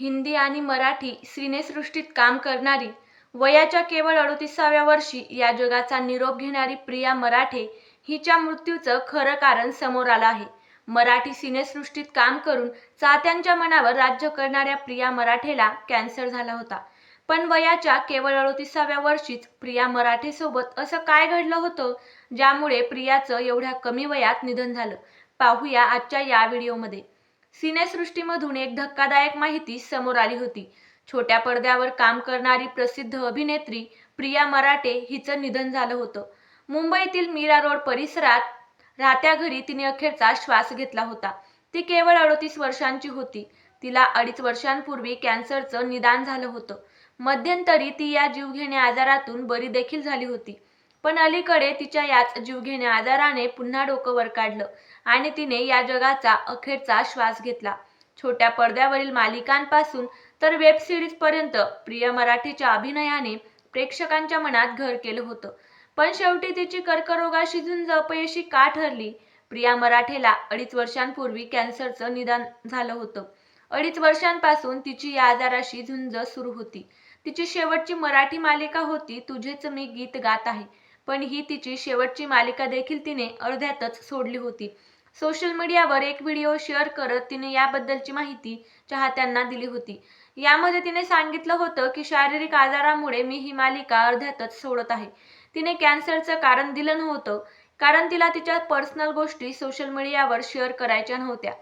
हिंदी आणि मराठी सिनेसृष्टीत काम करणारी वयाच्या केवळ अडतीसाव्या वर्षी या जगाचा निरोप घेणारी प्रिया मराठे हिच्या मृत्यूचं खरं कारण समोर आलं आहे. मराठी सिनेसृष्टीत काम करून चाहत्यांच्या मनावर राज्य करणाऱ्या प्रिया मराठेला कॅन्सर झाला होता. पण वयाच्या केवळ अडतीसाव्या वर्षीच प्रिया मराठेसोबत असं काय घडलं होतं ज्यामुळे प्रियाचं एवढ्या कमी वयात निधन झालं? पाहूया आजच्या या व्हिडिओमध्ये. सिनेसृष्टीमधून एक धक्कादायक माहिती समोर आली होती. छोट्या पडद्यावर काम करणारी प्रसिद्ध अभिनेत्री प्रिया मराठे हिचं निधन झालं होतं. मुंबईतील मीरा रोड परिसरात राहत्या घरी तिने अखेरचा श्वास घेतला होता. ती केवळ अडतीस वर्षांची होती. तिला अडीच वर्षांपूर्वी कॅन्सरचं निदान झालं होतं. मध्यंतरी ती या जीवघेण्या आजारातून बरी देखील झाली होती. पण अलीकडे तिच्या याच जीवघेण्या आजाराने पुन्हा डोकं वर काढलं आणि तिने या जगाचा अखेरचा श्वास घेतला. छोट्या पडद्यावरील मालिकांपासून तर वेब सिरीज पर्यंत प्रिया मराठीच्या अभिनयाने प्रेक्षकांच्या मनात घर केलं होतं. पण शेवटी तिची कर्करोगाशी झुंज अपयशी का ठरली? प्रिया मराठेला अडीच वर्षांपूर्वी कॅन्सरचं निदान झालं होतं. अडीच वर्षांपासून तिची या आजाराशी झुंज सुरू होती. तिची शेवटची मराठी मालिका होती तुझेच मी गीत गात आहे. पण ही तिची शेवटची मालिका देखील तिने अर्ध्यातच सोडली होती. सोशल मीडियावर एक व्हिडिओ शेअर करत तिने याबद्दलची माहिती चाहत्यांना दिली होती. यामध्ये तिने सांगितलं होतं की शारीरिक आजारामुळे मी ही मालिका अर्ध्यातच सोडत आहे. तिने कॅन्सरचं कारण दिलं नव्हतं कारण तिला तिच्या पर्सनल गोष्टी सोशल मीडियावर शेअर करायच्या नव्हत्या.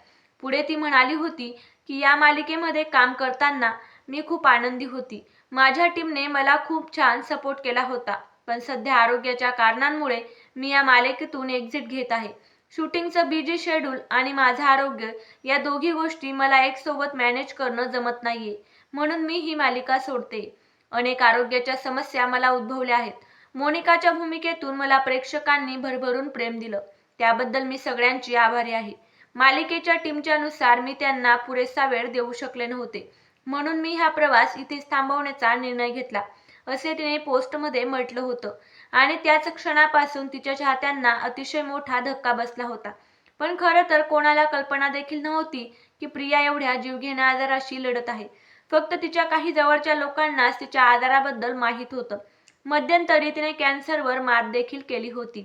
पुढे ती म्हणाली होती की या मालिकेमध्ये काम करताना मी खूप आनंदी होती. माझ्या टीमने मला खूप छान सपोर्ट केला होता. पण सध्या आरोग्याच्या कारणांमुळे मी या मालिकेतून एक्झिट घेत आहे. शूटिंगचं बिजी शेड्यूल आणि माझं आरोग्य या दोघी गोष्टी मला एक सोबत मॅनेज करणं जमत नाहीये. म्हणून मी ही मालिका सोडते. अनेक आरोग्याच्या समस्या मला उद्भवल्या आहेत. मोनिकाच्या भूमिकेतून मला प्रेक्षकांनी भरभरून प्रेम दिलं. त्याबद्दल मी सगळ्यांची आभारी आहे. मालिकेच्या टीमच्या नुसार मी त्यांना पुरेसा वेळ देऊ शकले नव्हते. म्हणून मी हा प्रवास इथेच थांबवण्याचा निर्णय घेतला. असे तिने पोस्टमध्ये म्हटलं होतं. आणि त्याच क्षणापासून तिच्या चाहत्यांना अतिशय मोठा धक्का बसला होता. पण खरं तर कोणाला कल्पना देखील नव्हती की प्रिया एवढ्या जीवघेण्या आजाराशी लढत आहे. फक्त तिच्या काही जवळच्या लोकांनाच तिच्या आजाराबद्दल माहीत होतं. मध्यंतरी तिने कॅन्सरवर मात देखील केली होती.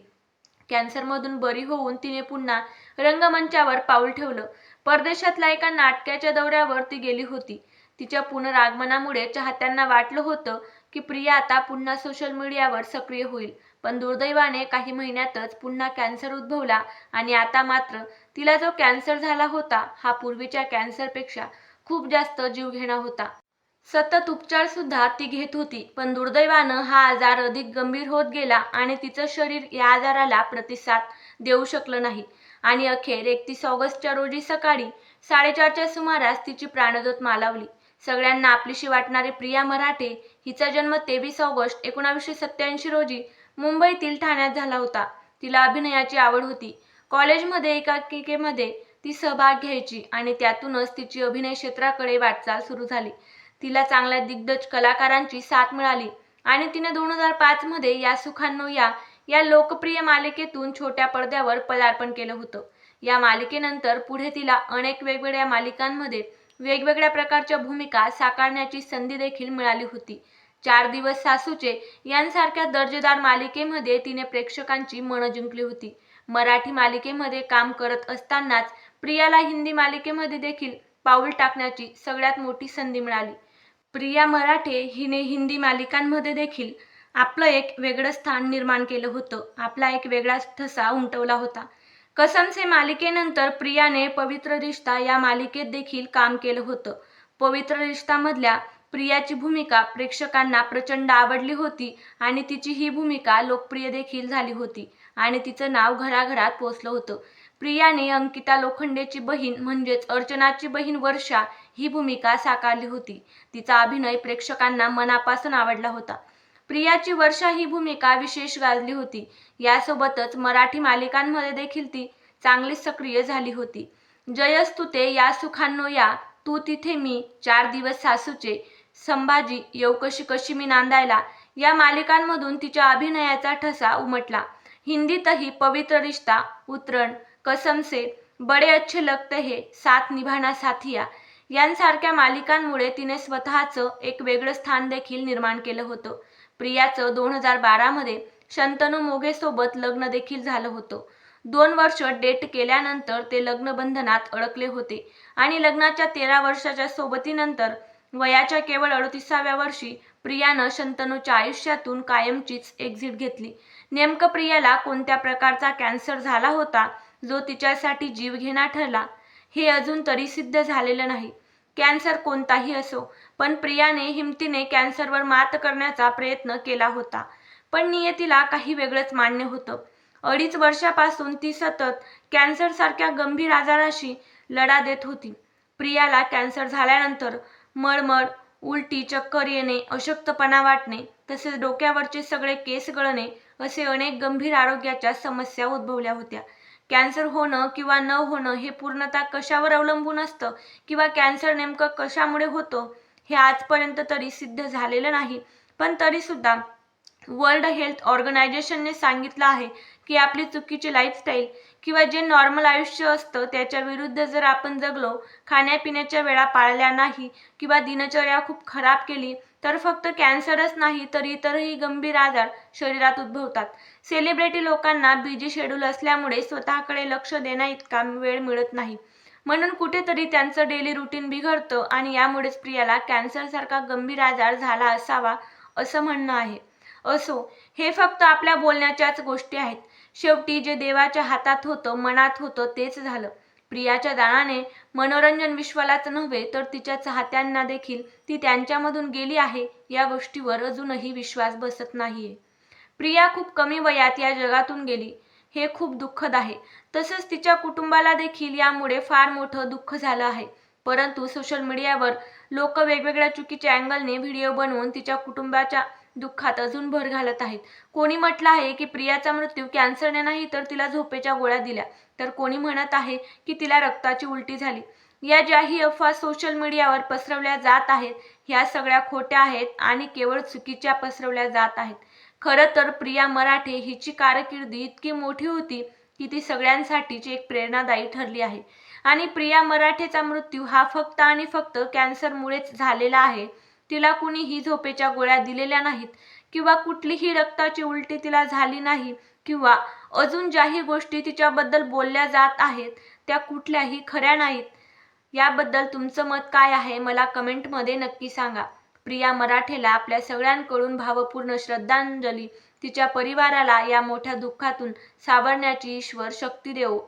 कॅन्सरमधून बरी होऊन तिने पुन्हा रंगमंचावर पाऊल ठेवलं. परदेशातल्या एका नाटकाच्या दौऱ्यावर ती गेली होती. तिच्या पुनरागमनामुळे चाहत्यांना वाटलं होतं की प्रिया आता पुन्हा सोशल मीडियावर सक्रिय होईल. पण दुर्दैवाने काही महिन्यातच पुन्हा कॅन्सर उद्भवला आणि आता मात्र तिला जो कॅन्सर झाला होता हा पूर्वीच्या कॅन्सरपेक्षा खूप जास्त जीवघेणा होता. सतत उपचार सुद्धा ती घेत होती पण दुर्दैवानं हा आजार अधिक गंभीर होत गेला आणि तिचं शरीर या आजाराला प्रतिसाद देऊ शकलं नाही. आणि अखेर एकतीस ऑगस्टच्या रोजी सकाळी साडेचारच्या सुमारास तिची प्राणज्योत मालावली. सगळ्यांना आपलीशी वाटणारी प्रिया मराठे हिचा जन्म तेवीस ऑगस्ट एकोणावीसशे सत्याऐंशी रोजी मुंबईतील ठाण्यात झाला होता. तिला अभिनयाची आवड होती. कॉलेजमध्ये एकांकिकेमध्ये ती सहभाग घ्यायची आणि त्यातूनच तिची अभिनय क्षेत्राकडे वाटचाल सुरू झाली. तिला चांगल्या दिग्गज कलाकारांची साथ मिळाली आणि तिने दोन हजार पाचमध्ये या सुखांनो या या लोकप्रिय मालिकेतून छोट्या पडद्यावर पदार्पण केलं होतं. या मालिकेनंतर पुढे तिला अनेक वेगवेगळ्या मालिकांमध्ये वेगवेगळ्या प्रकारच्या भूमिका साकारण्याची संधी देखील मिळाली होती. चार दिवस सासूचे यांसारख्या दर्जेदार मालिकेमध्ये तिने प्रेक्षकांची मनं जिंकली होती. मराठी मालिकेमध्ये काम करत असतानाच प्रियाला हिंदी मालिकेमध्ये देखील पाऊल टाकण्याची सगळ्यात मोठी संधी मिळाली. प्रिया मराठे हिने हिंदी मालिकांमध्ये देखील आपलं एक वेगळं स्थान निर्माण केलं होतं. आपला एक वेगळाच ठसा उमटवला होता. कसमसे मालिकेनंतर प्रियाने पवित्र रिश्ता या मालिकेत देखील काम केलं होतं. पवित्र रिश्तामधल्या प्रियाची भूमिका प्रेक्षकांना प्रचंड आवडली होती आणि तिची ही भूमिका लोकप्रिय देखील झाली होती आणि तिचं नाव घराघरात पोचलं होतं. प्रियाने अंकिता लोखंडेची बहीण म्हणजेच अर्चनाची बहीण वर्षा ही भूमिका साकारली होती. तिचा अभिनय प्रेक्षकांना मनापासून आवडला होता. प्रियाची वर्षा ही भूमिका विशेष गाजली होती. यासोबतच मराठी मालिकांमध्ये देखील ती चांगली सक्रिय झाली होती. जयस्तुते या सुखांनो या तू तिथे मी चार दिवस सासूचे संभाजी येऊ कशी मी नांदायला या मालिकांमधून तिच्या अभिनयाचा ठसा उमटला. हिंदीतही पवित्र रिश्ता उतरण कसमसे बडे अच्छे लगते हे साथ निभाना साथिया यांसारख्या मालिकांमुळे तिने स्वतःचं एक वेगळं स्थान देखील निर्माण केलं होतं. प्रियाचं दोन हजार बारामध्ये शंतनू मोघेसोबत लग्न देखील झालं होतं. दोन वर्ष डेट केल्यानंतर ते लग्नबंधनात अडकले होते आणि लग्नाच्या तेरा वर्षाच्या सोबतीनंतर वयाच्या केवळ अडतीसाव्या वर्षी प्रियानं शंतनूच्या आयुष्यातून कायमचीच एक्झिट घेतली. नेमकं प्रियाला कोणत्या प्रकारचा कॅन्सर झाला होता जो तिच्यासाठी जीवघेणा ठरला हे अजून तरी सिद्ध झालेलं नाही. कॅन्सर कोणताही असो पण प्रियाने हिमतीने कॅन्सरवर मात करण्याचा प्रयत्न केला होता. पण नियतीला काही वेगळंच मान्य होतं. अडीच वर्षापासून ती सतत कॅन्सरसारख्या गंभीर आजाराशी लढा देत होती. प्रियाला कॅन्सर झाल्यानंतर मळमळ उलटी चक्कर येणे अशक्तपणा वाटणे तसेच डोक्यावरचे सगळे केस गळणे असे अनेक गंभीर आरोग्याच्या समस्या उद्भवल्या होत्या. कॅन्सर होणं किंवा न होणं हे पूर्णतः कशावर अवलंबून असतं किंवा कॅन्सर नेमकं कशामुळे होतं हे आजपर्यंत तरी सिद्ध झालेलं नाही. पण तरीसुद्धा वर्ल्ड हेल्थ ऑर्गनायझेशनने सांगितलं आहे की आपली चुकीची लाईफस्टाईल किंवा जे नॉर्मल आयुष्य असतं त्याच्या विरुद्ध जर आपण जगलो खाण्यापिण्याच्या वेळा पाळल्या नाही किंवा दिनचर्या खूप खराब केली तर फक्त कॅन्सरच नाही तर इतरही गंभीर आजार शरीरात उद्भवतात. सेलिब्रिटी लोकांना बिजी शेड्यूल असल्यामुळे स्वतःकडे लक्ष देण्या इतका वेळ मिळत नाही. म्हणून कुठेतरी त्यांचं डेली रुटीन बिघडतं आणि यामुळेच प्रियाला कॅन्सरसारखा गंभीर आजार झाला असावा असं म्हणणं आहे. असो हे फक्त आपल्या बोलण्याच्याच गोष्टी आहेत. शेवटी जे देवाच्या हातात होतं मनात होतं तेच झालं. प्रियाच्या दानाने मनोरंजन विश्वालाच नव्हे तर तिच्या चाहत्यांना देखील ती त्यांच्यामधून गेली आहे या गोष्टीवर अजूनही विश्वास बसत नाहीये. प्रिया खूप कमी वयात या जगातून गेली. हे खूप दुःखद आहे. तसंच तिच्या कुटुंबाला देखील यामुळे फार मोठं दुःख झालं आहे. परंतु सोशल मीडियावर लोक वेगवेगळ्या चुकीच्या अँगलने व्हिडिओ बनवून तिच्या कुटुंबाच्या दुःखात अजून भर घालत आहेत. कोणी म्हटलं आहे की प्रियाचा मृत्यू कॅन्सरने नाही तर तिला झोपेच्या गोळ्या दिल्या. तर कोणी म्हणत आहे की तिला रक्ताची उलटी झाली. या ज्याही अफवा सोशल मीडियावर पसरवल्या जात आहेत ह्या सगळ्या खोट्या आहेत आणि केवळ चुकीच्या पसरवल्या जात आहेत. खरं तर प्रिया मराठे हिची कारकिर्दी इतकी मोठी होती की ती सगळ्यांसाठीची एक प्रेरणादायी ठरली आहे. आणि प्रिया मराठेचा मृत्यू हा फक्त आणि फक्त कॅन्सरमुळेच झालेला आहे. तिला कुणीही झोपेच्या गोळ्या दिलेल्या नाहीत किंवा कुठलीही रक्ताची उलटी तिला झाली नाही किंवा अजून ज्याही गोष्टी तिच्याबद्दल बोलल्या जात आहेत त्या कुठल्याही खऱ्या नाहीत. याबद्दल तुमचं मत काय आहे मला कमेंटमध्ये नक्की सांगा. प्रिया मराठेला आपल्या सगळ्यांकडून भावपूर्ण श्रद्धांजली तिच्या परिवाराला या मोठ्या दुःखातून सावरण्याची ईश्वर शक्ती देवो